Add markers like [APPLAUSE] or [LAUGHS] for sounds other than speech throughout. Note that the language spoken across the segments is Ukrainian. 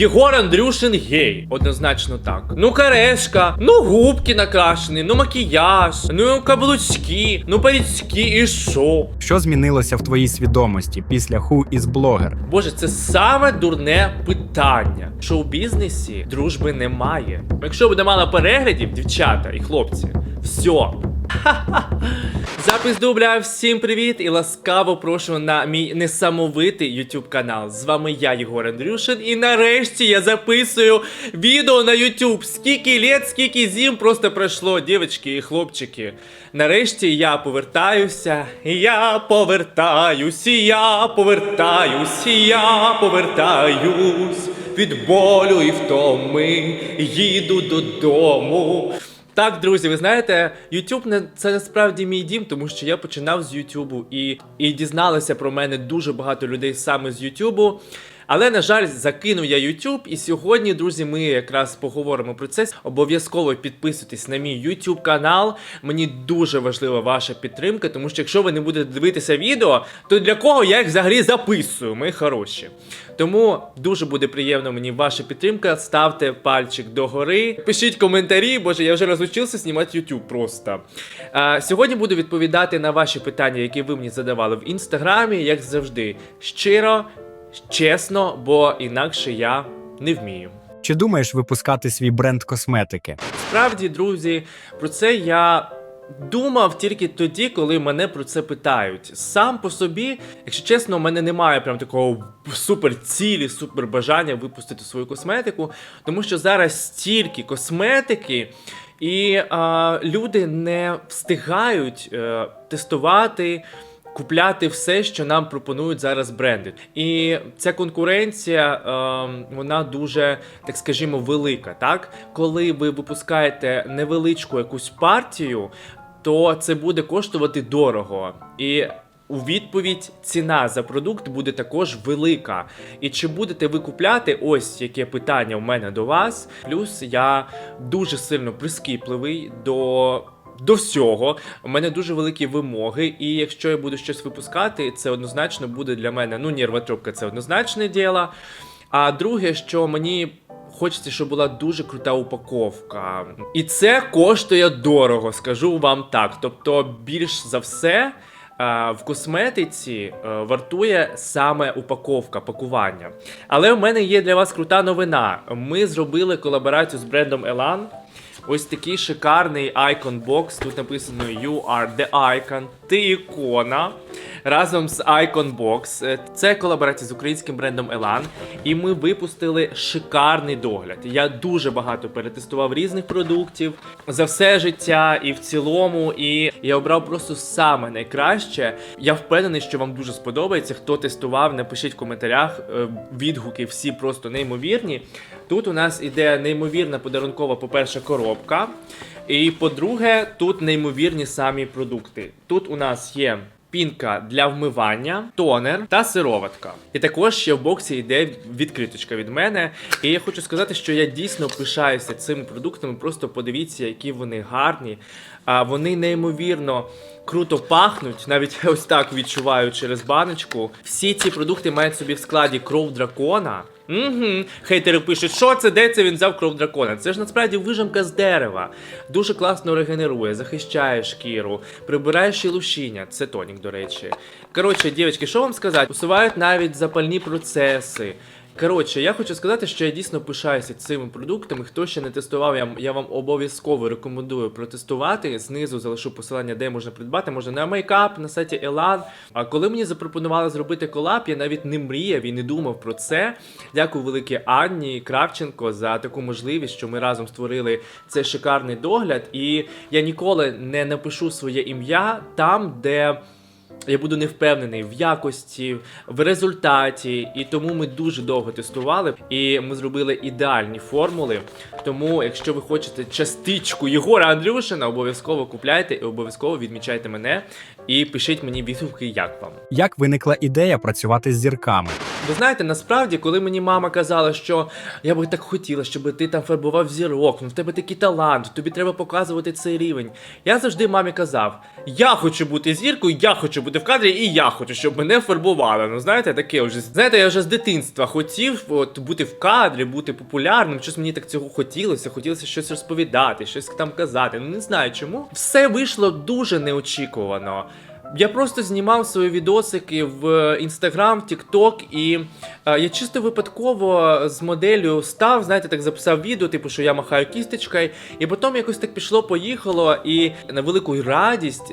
Єгор Андрюшин гей. Однозначно так. Ну, карешка, ну губки накрашені, ну макіяж, ну каблучки, ну парічки і що? Що змінилося в твоїй свідомості після Who is Blogger? Боже, це саме дурне питання. В шоу-бізнесі дружби немає. Якщо буде мало переглядів, дівчата і хлопці, все. [LAUGHS] Запис дубля, всім привіт і ласкаво прошу на мій несамовитий YouTube канал. З вами я, Єгор Андрюшин, і нарешті я записую відео на YouTube. Скільки літ, скільки зім просто пройшло, дівчатки і хлопчики. Нарешті я повертаюся, я повертаюсь, я повертаюсь, я повертаюсь від болю і втоми, їду додому. Так, друзі, ви знаєте, YouTube не це насправді мій дім, тому що я починав з YouTube і, і дізналися про мене дуже багато людей саме з YouTube. Але, на жаль, закинув я YouTube, і сьогодні, друзі, ми якраз поговоримо про це. Обов'язково підписуйтесь на мій YouTube канал. Мені дуже важлива ваша підтримка, тому що якщо ви не будете дивитися відео, то для кого я їх взагалі записую, ми хороші. Тому дуже буде приємно мені ваша підтримка. Ставте пальчик догори, пишіть коментарі, боже, я вже розучився знімати YouTube просто. А, сьогодні буду відповідати на ваші питання, які ви мені задавали в інстаграмі, як завжди, щиро, чесно, бо інакше я не вмію. Чи думаєш випускати свій бренд косметики? Справді, друзі, про це я думав тільки тоді, коли мене про це питають. Сам по собі, якщо чесно, у мене немає прям такого супер цілі, супер бажання випустити свою косметику, тому що зараз стільки косметики. І а, люди не встигають е, тестувати, купляти все, що нам пропонують зараз бренди. І ця конкуренція, е, вона дуже, так скажімо, велика. Так, коли ви випускаєте невеличку якусь партію, то це буде коштувати дорого. І у відповідь ціна за продукт буде також велика. І чи будете ви купляти? Ось яке питання у мене до вас. Плюс я дуже сильно прискіпливий до. До всього у мене дуже великі вимоги, і якщо я буду щось випускати, це однозначно буде для мене ну нервотрепка це однозначне діло. А друге, що мені хочеться, щоб була дуже крута упаковка. І це коштує дорого, скажу вам так. Тобто, більш за все. е, В косметиці е, вартує саме упаковка, пакування. Але в мене є для вас крута новина. Ми зробили колаборацію з брендом Elan. Ось такий шикарний Icon Box. Тут написано You are the icon. Ти ікона. Разом з Icon Box. Е, Це колаборація з українським брендом Elan. І ми випустили шикарний догляд. Я дуже багато перетестував різних продуктів за все життя і в цілому. І я обрав просто саме найкраще. Я впевнений, що вам дуже сподобається. Хто тестував, напишіть в коментарях. Е, Відгуки всі просто неймовірні. Тут у нас іде неймовірна подарункова, по-перше, коробка. І по-друге, тут неймовірні самі продукти. Тут у нас є. Пінка для вмивання, тонер та сироватка. І також ще в боксі йде відкриточка від мене. І я хочу сказати, що я дійсно пишаюся цими продуктами. Просто подивіться, які вони гарні. А вони неймовірно круто пахнуть. Навіть [LAUGHS] ось так відчуваю через баночку. Всі ці продукти мають собі в складі кров дракона. Угу. Хейтери пишуть, що це, де це він взяв кров дракона. Це ж насправді вижимка з дерева. Дуже класно регенерує, захищає шкіру, прибирає шелушіння. Це тонік, до речі. Коротше, дівчатки, що вам сказати? Усувають навіть запальні процеси. Коротше, я хочу сказати, що я дійсно пишаюся цими продуктами. Хто ще не тестував, я, я вам обов'язково рекомендую протестувати. Знизу залишу посилання, де можна придбати. Можна на мейкап, на сайті Elan. А коли мені запропонували зробити колаб, я навіть не мріяв і не думав про це. Дякую велике Анні Кравченко за таку можливість, що ми разом створили цей шикарний догляд. І я ніколи не напишу своє ім'я там, де. Я буду не впевнений в якості, в результаті, і тому ми дуже довго тестували. І ми зробили ідеальні формули. Тому, якщо ви хочете частичку Єгора Андрюшина, обов'язково купляйте і обов'язково відмічайте мене і пишіть мені відгуки, як вам. Як виникла ідея працювати з зірками? Ви знаєте, насправді, коли мені мама казала, що я би так хотіла, щоб ти там фарбував зірок, ну в тебе такий талант, тобі треба показувати цей рівень. Я завжди мамі казав: я хочу бути зіркою, я хочу бути в кадрі, і я хочу, щоб мене фарбували. Ну знаєте, таке вже знаєте, я вже з дитинства хотів от бути в кадрі, бути популярним. Щось мені так цього хотілося. Хотілося щось розповідати, щось там казати. Ну не знаю чому. Все вийшло дуже неочікувано. Я просто знімав свої відосики в Інстаграм, Тікток, і е, я чисто випадково з моделлю став, знаєте, так записав відео, типу, що я махаю кістечкою, і потім якось так пішло, поїхало, і на велику радість.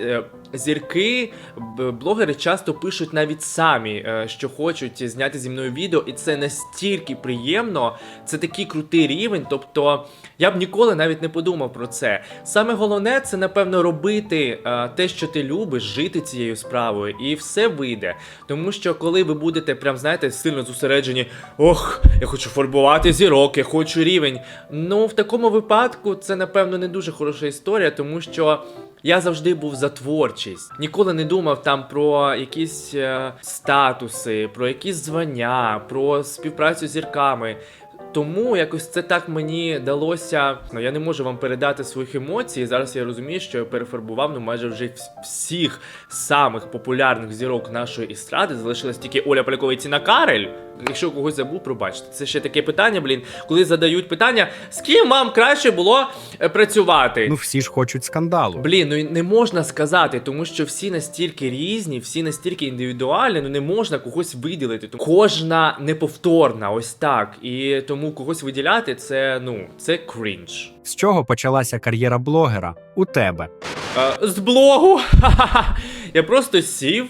Зірки, блогери часто пишуть навіть самі, е, що хочуть зняти зі мною відео, і це настільки приємно, це такий крутий рівень. Тобто я б ніколи навіть не подумав про це. Саме головне це напевно робити е, те, що ти любиш, жити цією справою, і все вийде. Тому що коли ви будете прям знаєте сильно зосереджені, ох, я хочу фарбувати зірок, я хочу рівень. Ну в такому випадку це напевно не дуже хороша історія, тому що. Я завжди був за творчість. Ніколи не думав там про якісь е, статуси, про якісь звання, про співпрацю з зірками. Тому якось це так мені далося. Ну я не можу вам передати своїх емоцій. Зараз я розумію, що я перефарбував ну майже вже всіх самих популярних зірок нашої естради. Залишилась тільки Оля Полякова і Ціна Карель. Якщо когось забув, пробачте. Це ще таке питання, блін, коли задають питання, з ким вам краще було е, працювати. Ну всі ж хочуть скандалу. Блін, ну не можна сказати, тому що всі настільки різні, всі настільки індивідуальні, ну не можна когось виділити. Кожна неповторна, ось так. І тому когось виділяти це ну це крінж. З чого почалася кар'єра блогера? У тебе. Е, з блогу я просто сів.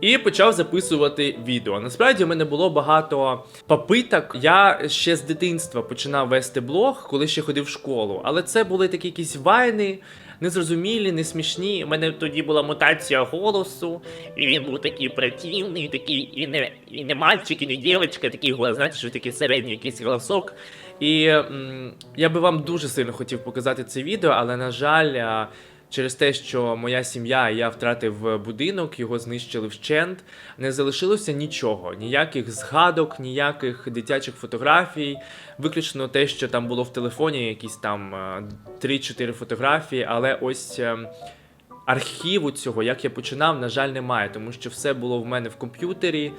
І почав записувати відео. Насправді в мене було багато попиток. Я ще з дитинства починав вести блог, коли ще ходив в школу. Але це були такі якісь вайни, незрозумілі, не смішні. У мене тоді була мутація голосу. І він був такий противний, такий і не, і не мальчик, і не дівчинка, такий голос, знаєте, що такий середній якийсь голосок. І м, я би вам дуже сильно хотів показати це відео, але на жаль, а, через те, що моя сім'я і я втратив будинок, його знищили вщент, не залишилося нічого, ніяких згадок, ніяких дитячих фотографій. Виключно те, що там було в телефоні, якісь там е, 3-4 фотографії, але ось. ем, Архіву цього, як я починав, на жаль, немає, тому що все було в мене в комп'ютері,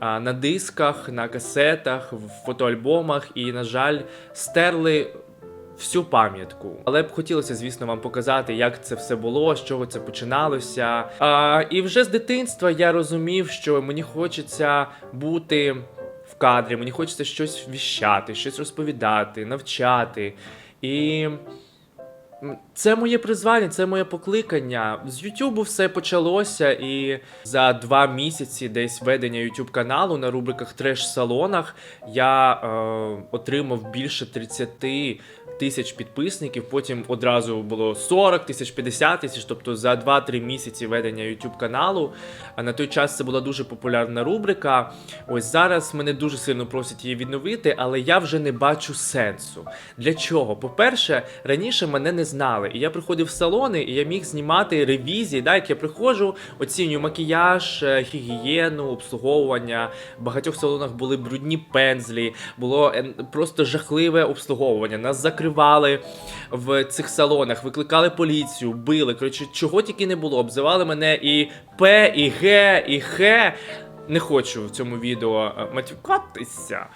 на дисках, на касетах, в фотоальбомах, і, на жаль, стерли всю пам'ятку. Але б хотілося, звісно, вам показати, як це все було, з чого це починалося. А, і вже з дитинства я розумів, що мені хочеться бути в кадрі, мені хочеться щось віщати, щось розповідати, навчати. І. Це моє призвання, це моє покликання. З Ютубу все почалося, і за два місяці десь ведення Ютуб каналу на рубриках Треш-салонах я е, отримав більше 30 тисяч підписників. Потім одразу було 40 тисяч, 50 тисяч. Тобто за 2-3 місяці ведення Ютуб каналу. А на той час це була дуже популярна рубрика. Ось зараз мене дуже сильно просять її відновити, але я вже не бачу сенсу. Для чого? По-перше, раніше мене не знали, і я приходив в салони, і я міг знімати ревізії. Да, як я приходжу, оцінюю макіяж, е, гігієну, обслуговування. В багатьох салонах були брудні пензлі, було е, просто жахливе обслуговування. Нас закривали в цих салонах, викликали поліцію, били. Коротше, чого тільки не було. Обзивали мене і П, і Г, і Х. Не хочу в цьому відео е, матюкатися.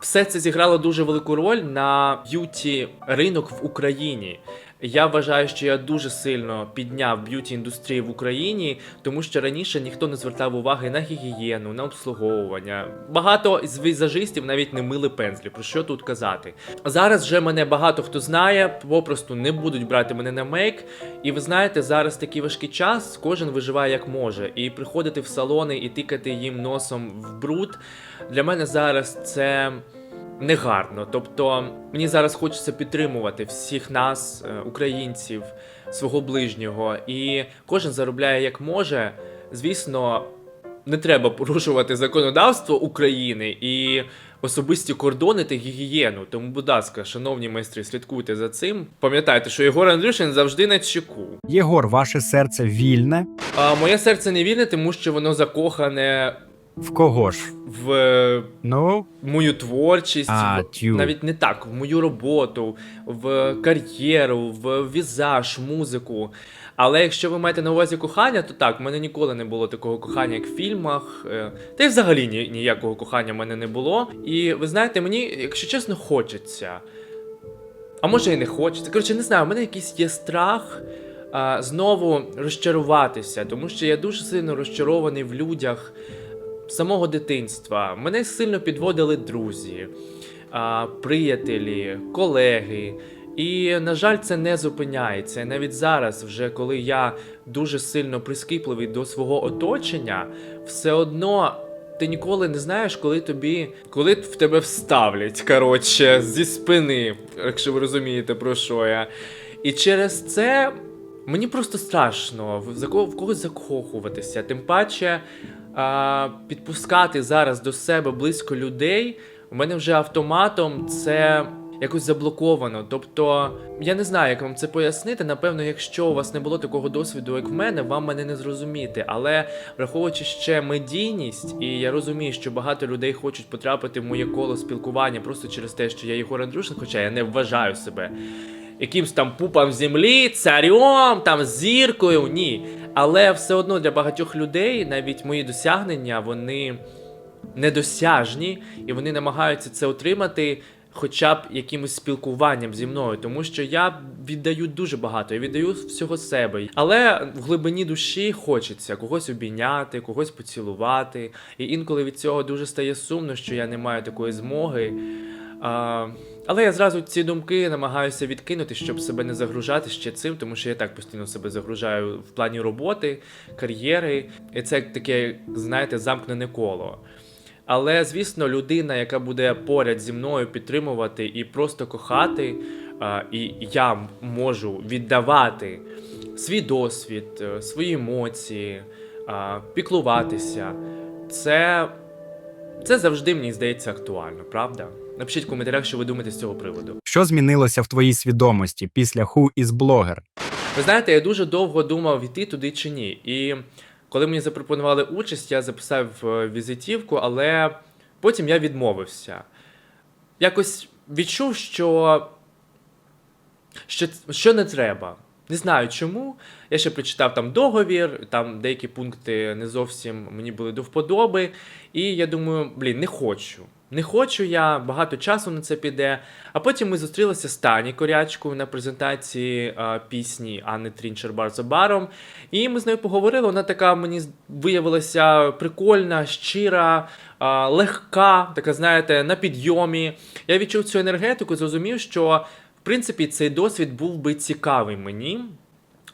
Все це зіграло дуже велику роль на б'юті ринок в Україні. Я вважаю, що я дуже сильно підняв б'юті індустрію в Україні, тому що раніше ніхто не звертав уваги на гігієну, на обслуговування. Багато з візажистів навіть не мили пензлі. Про що тут казати? Зараз вже мене багато хто знає, попросту не будуть брати мене на мейк. І ви знаєте, зараз такий важкий час, кожен виживає як може. І приходити в салони і тикати їм носом в бруд для мене зараз це негарно. Тобто мені зараз хочеться підтримувати всіх нас, е, українців, свого ближнього, і кожен заробляє як може. Звісно, не треба порушувати законодавство України і особисті кордони та гігієну. Тому, будь ласка, шановні майстри, слідкуйте за цим. Пам'ятайте, що Єгор Андрюшин завжди на чеку. Єгор, ваше серце вільне. А, моє серце не вільне, тому що воно закохане В кого ж? в е, Ну, мою творчість, А, в- навіть не так, в мою роботу, в кар'єру, в візаж, музику. Але якщо ви маєте на увазі кохання, то так, в мене ніколи не було такого кохання, як в фільмах. е, Та й взагалі ні, ніякого кохання в мене не було. І ви знаєте, мені, якщо чесно, хочеться. А може і не хочеться. Коротше, не знаю, у мене якийсь є страх знову розчаруватися, тому що я дуже сильно розчарований в людях самого дитинства. Мене сильно підводили друзі, приятелі, колеги. І, на жаль, це не зупиняється. Навіть зараз, вже коли я дуже сильно прискіпливий до свого оточення, все одно ти ніколи не знаєш, коли тобі, коли в тебе вставлять, коротше, зі спини, якщо ви розумієте про що я. І через це мені просто страшно в, когось закохуватися. Тим паче а, підпускати зараз до себе близько людей. У мене вже автоматом це якось заблоковано. Тобто, я не знаю, як вам це пояснити. Напевно, якщо у вас не було такого досвіду, як в мене, вам мене не зрозуміти. Але враховуючи ще медійність, і я розумію, що багато людей хочуть потрапити в моє коло спілкування просто через те, що я Єгор Андрушин, хоча я не вважаю себе якимсь там пупом землі, царем, там зіркою. Ні. Але все одно для багатьох людей навіть мої досягнення вони недосяжні, і вони намагаються це отримати. Хоча б якимось спілкуванням зі мною, тому що я віддаю дуже багато, я віддаю всього себе. Але в глибині душі хочеться когось обійняти, когось поцілувати. І інколи від цього дуже стає сумно, що я не маю такої змоги. А, але я зразу ці думки намагаюся відкинути, щоб себе не загружати ще цим, тому що я так постійно себе загружаю в плані роботи, кар'єри. І це таке, знаєте, замкнене коло. Але, звісно, людина, яка буде поряд зі мною підтримувати і просто кохати, і я можу віддавати свій досвід, е, свої емоції, піклуватися, це, це завжди мені здається актуально, правда? Напишіть в коментарях, що ви думаєте з цього приводу. що змінилося в твоїй свідомості після Who is Blogger? Ви знаєте, я дуже довго думав, йти туди чи ні. І коли мені запропонували участь, я записав е, візитівку, але потім я відмовився. Якось відчув, що, що, що не треба. Не знаю чому. Я ще прочитав там договір, там деякі пункти не зовсім мені були до вподоби. І я думаю, блін, не хочу. Не хочу я, багато часу на це піде. А потім ми зустрілися з Тані Корячкою на презентації а, пісні Анни Трінчер Бар за баром. І ми з нею поговорили. Вона така мені виявилася прикольна, щира, а, легка, така, знаєте, на підйомі. Я відчув цю енергетику, зрозумів, що в принципі цей досвід був би цікавий мені.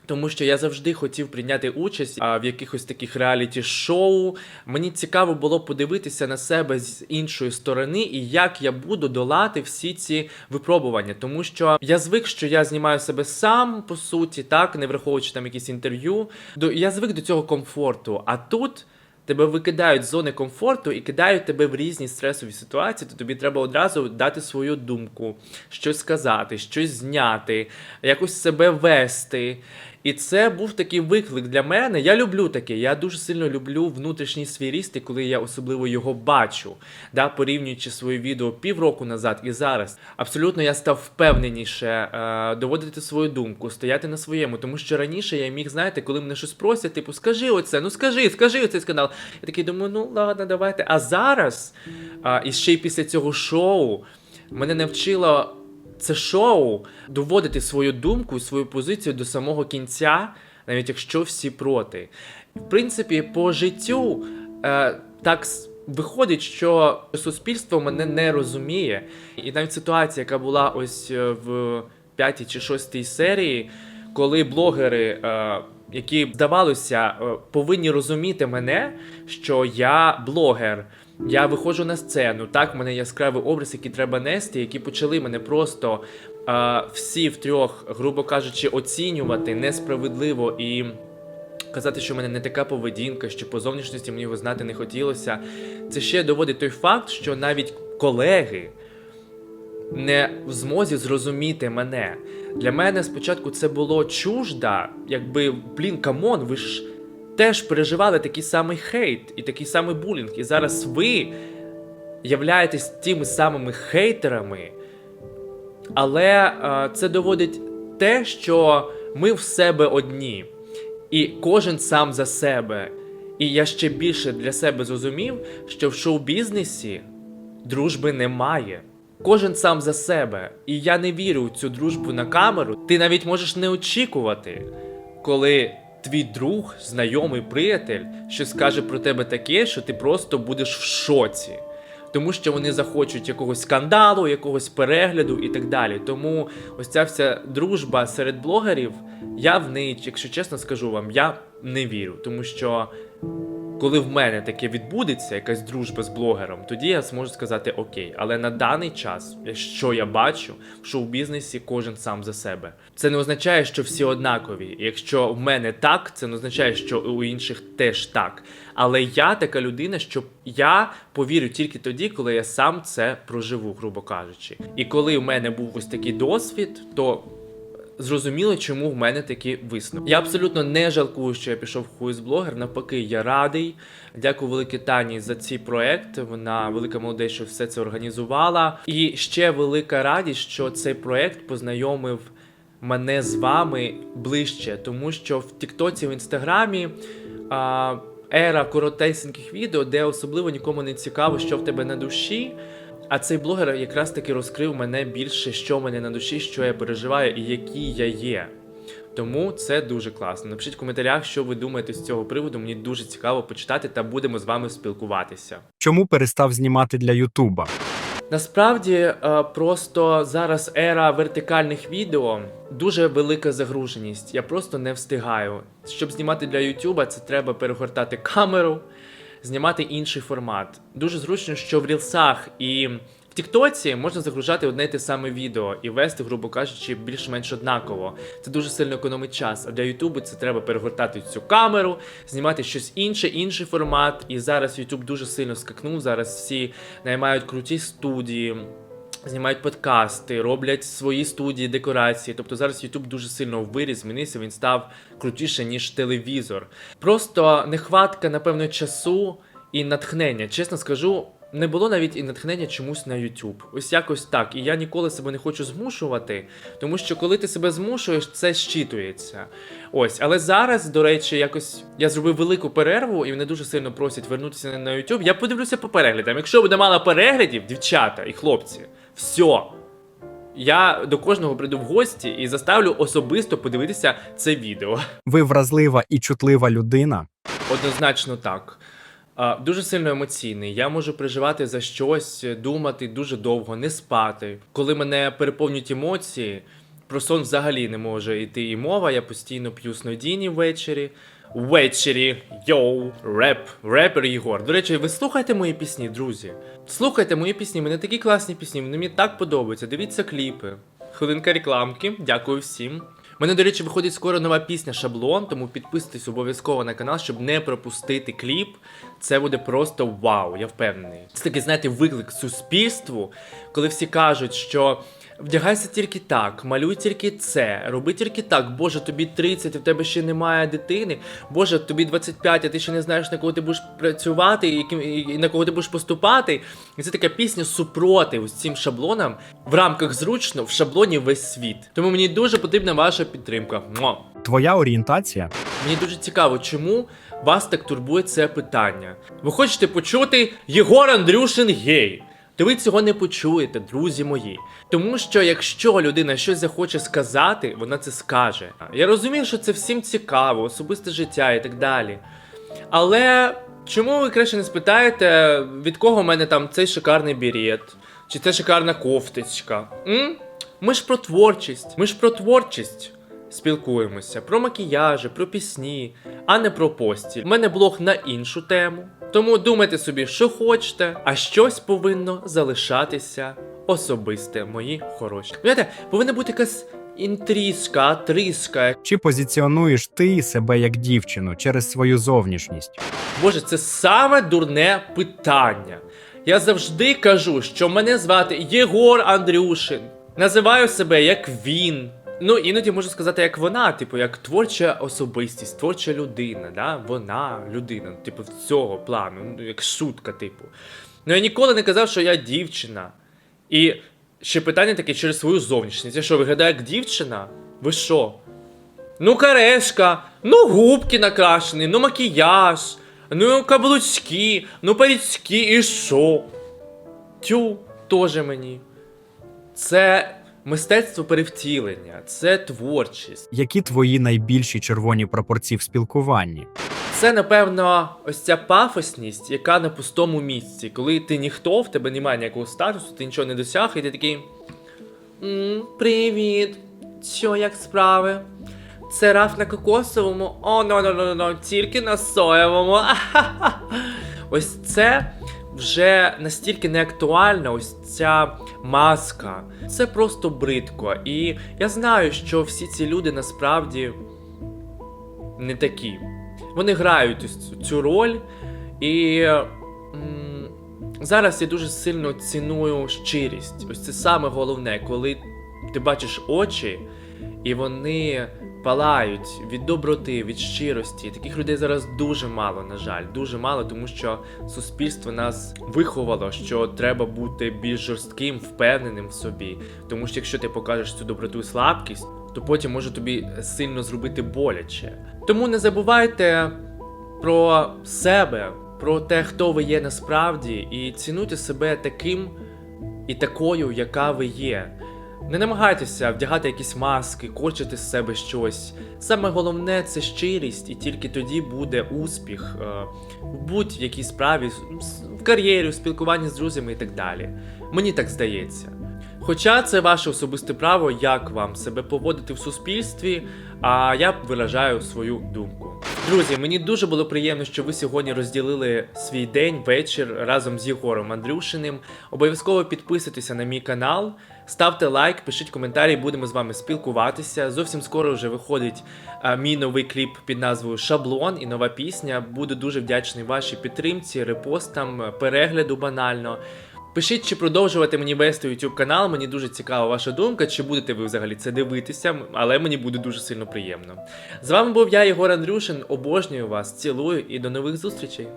Тому що я завжди хотів прийняти участь в якихось таких реаліті-шоу. Мені цікаво було подивитися на себе з іншої сторони і як я буду долати всі ці випробування. Тому що я звик, що я знімаю себе сам, по суті, так, не враховуючи там якісь інтерв'ю. До я звик до цього комфорту. А тут. Тебе викидають з зони комфорту і кидають тебе в різні стресові ситуації, то тобі треба одразу дати свою думку, щось сказати, щось зняти, якось себе вести. І це був такий виклик для мене. Я люблю таке. Я дуже сильно люблю внутрішній свій ріст, і коли я особливо його бачу, да, порівнюючи свої відео півроку назад і зараз. Абсолютно я став впевненіше е, доводити свою думку, стояти на своєму. Тому що раніше я міг, знаєте, коли мене щось просять, типу, скажи оце, ну скажи, скажи оцей скандал. Я такий думаю, ну ладно, давайте. А зараз, а, і ще й після цього шоу, мене навчило це шоу доводити свою думку і свою позицію до самого кінця, навіть якщо всі проти. В принципі, по життю е, так виходить, що суспільство мене не розуміє. І навіть ситуація, яка була ось е, в п'ятій чи шостій серії, коли блогери. Е, які здавалося, е, повинні розуміти мене, що я блогер, я виходжу на сцену. Так, в мене яскравий образ, який треба нести, які почали мене просто е, всі втрьох, грубо кажучи, оцінювати несправедливо і. Казати, що в мене не така поведінка, що по зовнішності мені його знати не хотілося. Це ще доводить той факт, що навіть колеги не в змозі зрозуміти мене. Для мене спочатку це було чужда, якби, блін, камон, ви ж теж переживали такий самий хейт і такий самий булінг. І зараз ви являєтесь тими самими хейтерами, але е, це доводить те, що ми в себе одні, і кожен сам за себе. І я ще більше для себе зрозумів, що в шоу-бізнесі дружби немає. Кожен сам за себе. І я не вірю в цю дружбу на камеру. Ти навіть можеш не очікувати, коли твій друг, знайомий приятель, що скаже про тебе таке, що ти просто будеш в шоці. Тому що вони захочуть якогось скандалу, якогось перегляду і так далі. Тому ось ця вся дружба серед блогерів, я в неї, якщо чесно скажу вам, я не вірю. Тому що коли в мене таке відбудеться, якась дружба з блогером, тоді я зможу сказати окей. Але на даний час, що я бачу, в шоу-бізнесі кожен сам за себе. Це не означає, що всі однакові. Якщо в мене так, це не означає, що у інших теж так. Але я така людина, що я повірю тільки тоді, коли я сам це проживу, грубо кажучи. І коли в мене був ось такий досвід, то зрозуміло, чому в мене такі висновки. Я абсолютно не жалкую, що я пішов в хуїз блогер. Навпаки, я радий. Дякую велике Тані за цей проект. Вона велика молодець, що все це організувала. І ще велика радість, що цей проект познайомив. Мене з вами ближче, тому що в Тіктоці, в Інстаграмі а, ера коротесеньких відео, де особливо нікому не цікаво, що в тебе на душі. А цей блогер якраз таки розкрив мене більше, що в мене на душі, що я переживаю і який я є. Тому це дуже класно. Напишіть в коментарях, що ви думаєте з цього приводу. Мені дуже цікаво почитати та будемо з вами спілкуватися. Чому перестав знімати для Ютуба? Насправді, е, просто зараз ера вертикальних відео, дуже велика загруженість. Я просто не встигаю. Щоб знімати для Ютуба, це треба перегортати камеру, знімати інший формат. Дуже зручно, що в рілсах і в Тіктоці можна загружати одне те саме відео і вести, грубо кажучи, більш-менш однаково. Це дуже сильно економить час. А для Ютубу це треба перегортати цю камеру, знімати щось інше, інший формат. І зараз Ютуб дуже сильно скакнув. Зараз всі наймають круті студії. Знімають подкасти, роблять свої студії, декорації. Тобто зараз YouTube дуже сильно виріс, змінився, він став крутіше, ніж телевізор. Просто нехватка, напевно, часу і натхнення. Чесно скажу, не було навіть і натхнення чомусь на YouTube. Ось якось так. І я ніколи себе не хочу змушувати, тому що коли ти себе змушуєш, це щитується. Ось, але зараз, до речі, якось я зробив велику перерву, і мене дуже сильно просять вернутися на YouTube. Я подивлюся по переглядам. Якщо буде мало переглядів, дівчата і хлопці, все. Я до кожного прийду в гості і заставлю особисто подивитися це відео. Ви вразлива і чутлива людина. Однозначно так. А, Дуже сильно емоційний. Я можу переживати за щось, думати дуже довго, не спати. Коли мене переповнюють емоції, про сон взагалі не може йти і мова. Я постійно п'ю снодійні ввечері. Ввечері, йоу, реп, репер Єгор. До речі, ви слухайте мої пісні, друзі. Слухайте мої пісні, мене такі класні пісні, вони мені так подобаються. Дивіться кліпи. Хвилинка рекламки. Дякую всім. Мене, до речі, виходить скоро нова пісня Шаблон, тому підписуйтесь обов'язково на канал, щоб не пропустити кліп. Це буде просто вау, я впевнений. Це такий, знаєте, виклик суспільству, коли всі кажуть, що. Вдягайся тільки так, малюй тільки це, роби тільки так. Боже, тобі 30, і в тебе ще немає дитини. Боже, тобі 25, а ти ще не знаєш, на кого ти будеш працювати, і, і- на кого ти будеш поступати. І це така пісня супротив цим шаблонам. В рамках зручно, в шаблоні весь світ. Тому мені дуже потрібна ваша підтримка. Муа. Твоя орієнтація Мені дуже цікаво, чому вас так турбує це питання. Ви хочете почути Єгор Андрюшин гей? То ви цього не почуєте, друзі мої. Тому що якщо людина щось захоче сказати, вона це скаже. Я розумію, що це всім цікаво, особисте життя і так далі. Але чому ви краще не спитаєте, від кого в мене там цей шикарний бірет? Чи це шикарна кофточка? М? Ми ж про творчість. Ми ж про творчість спілкуємося, про макіяжі, про пісні, а не про постіль. У мене блог на іншу тему. Тому думайте собі, що хочете, а щось повинно залишатися особисте, мої хороші. Знаєте, повинна бути якась інтрижка, триска, чи позиціонуєш ти себе як дівчину через свою зовнішність? Боже, це саме дурне питання. Я завжди кажу, що мене звати Єгор Андрюшин. Називаю себе як він. Ну, іноді можу сказати, як вона, типу, як творча особистість, творча людина, да? вона людина, типу, в цього плану, ну, як шутка, типу. Ну я ніколи не казав, що я дівчина. І ще питання таке через свою зовнішність. Я що, виглядаю як дівчина? Ви що? Ну, карешка, ну губки накрашені, ну макіяж, ну каблучки, ну парічки, і що? Тю, теж мені. Це мистецтво перевтілення, це творчість. Які твої найбільші червоні прапорці в спілкуванні? Це, напевно, ось ця пафосність, яка на пустому місці. Коли ти ніхто, в тебе немає ніякого статусу, ти нічого не досяг, і ти такий. «М, Привіт. Що, як справи? Це раф на кокосовому? О, ну, ну, ну, ну, тільки на соєвому. [LAUGHS] Ось це вже настільки не актуально, ось ця маска. Це просто бридко. І я знаю, що всі ці люди насправді не такі. Вони грають ось цю роль, і м, зараз я дуже сильно ціную щирість. Ось це саме головне, коли ти бачиш очі, і вони палають від доброти, від щирості. Таких людей зараз дуже мало, на жаль, дуже мало, тому що суспільство нас виховало, що треба бути більш жорстким, впевненим в собі. Тому що якщо ти покажеш цю доброту і слабкість, то потім може тобі сильно зробити боляче. Тому не забувайте про себе, про те, хто ви є насправді, і цінуйте себе таким і такою, яка ви є. Не намагайтеся вдягати якісь маски, корчити з себе щось. Саме головне це щирість, і тільки тоді буде успіх е, в будь-якій справі, в кар'єрі, в спілкуванні з друзями і так далі. Мені так здається. Хоча це ваше особисте право, як вам себе поводити в суспільстві, а я виражаю свою думку. Друзі, мені дуже було приємно, що ви сьогодні розділили свій день, вечір разом з Єгором Андрюшиним. Обов'язково підписуйтеся на мій канал, ставте лайк, пишіть коментарі, будемо з вами спілкуватися. Зовсім скоро вже виходить а, мій новий кліп під назвою Шаблон і нова пісня. Буду дуже вдячний вашій підтримці, репостам, перегляду банально. Пишіть, чи продовжувати мені вести YouTube канал. Мені дуже цікава ваша думка, чи будете ви взагалі це дивитися, але мені буде дуже сильно приємно. З вами був я, Єгор Андрюшин. Обожнюю вас, цілую і до нових зустрічей.